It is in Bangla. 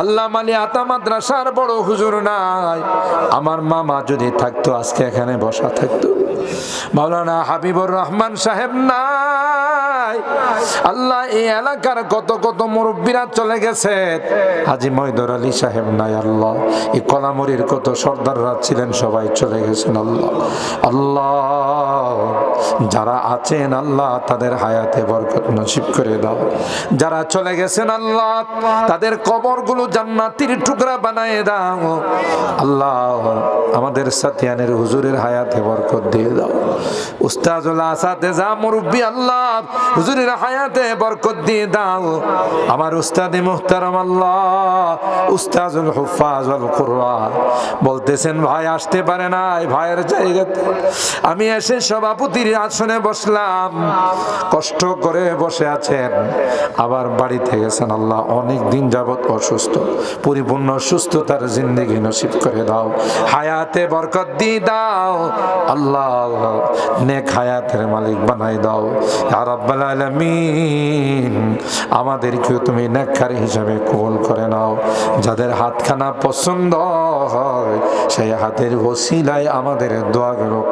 আল্লাহ মাদ্রাসার বড় হুজুর নাই। আমার মামা যদি থাকতো, আজকে এখানে বসা থাকতো। মাওলানা হাবিবুর রহমান সাহেব আল্লাহ এই এলাকার কত কত মুরব্বীরা চলে গেছে। হাজি ময়দর আলী সাহেব নাই আল্লাহ, এই কলামুরির কত সর্দাররা ছিলেন, সবাই চলে গেছেন আল্লাহ। আল্লাহ, যারা আছেন আল্লাহ, তাদের হায়াতে বরকত নসিব করে দাও। যারা চলে গেছেন আল্লাহ, তাদের কবরগুলো জান্নাতির টুকরা বানায় দাও। আল্লাহ আমাদের সাথিয়ানের হুজুরের হায়াতে বরকত দিয়ে দাও। উস্তাজুল আসাতে যা মুরব্বী আল্লাহ, হুজুরের হায়াতে বরকত দিয়ে দাও। আমার উস্তাদে মুহতারাম আল্লাহ, উস্তাজুল হুফাজুল কুরআন। বলতেছেন, ভাই, আসতে পারে না ভাইয়ের জায়গাতে। আমি এসে সভাপতির আসনে বসলাম। কষ্ট করে বসে আছেন। আবার বাড়িতে গেছেন আল্লাহ, অনেক দিন যাবত অসুস্থ। পরিপূর্ণ সুস্থতার জিন্দগি নসিব করে দাও। হায়াতে বরকত দিয়ে দাও। আল্লাহ নেক হায়াতের মালিক বানাই দাও। আর আমাদেরকেও তুমি নেককারী হিসাবে কবুল করে নাও। যাদের হাতখানা পছন্দ হয়, সেই হাতের ওসিলায় আমাদের দোয়াগুলো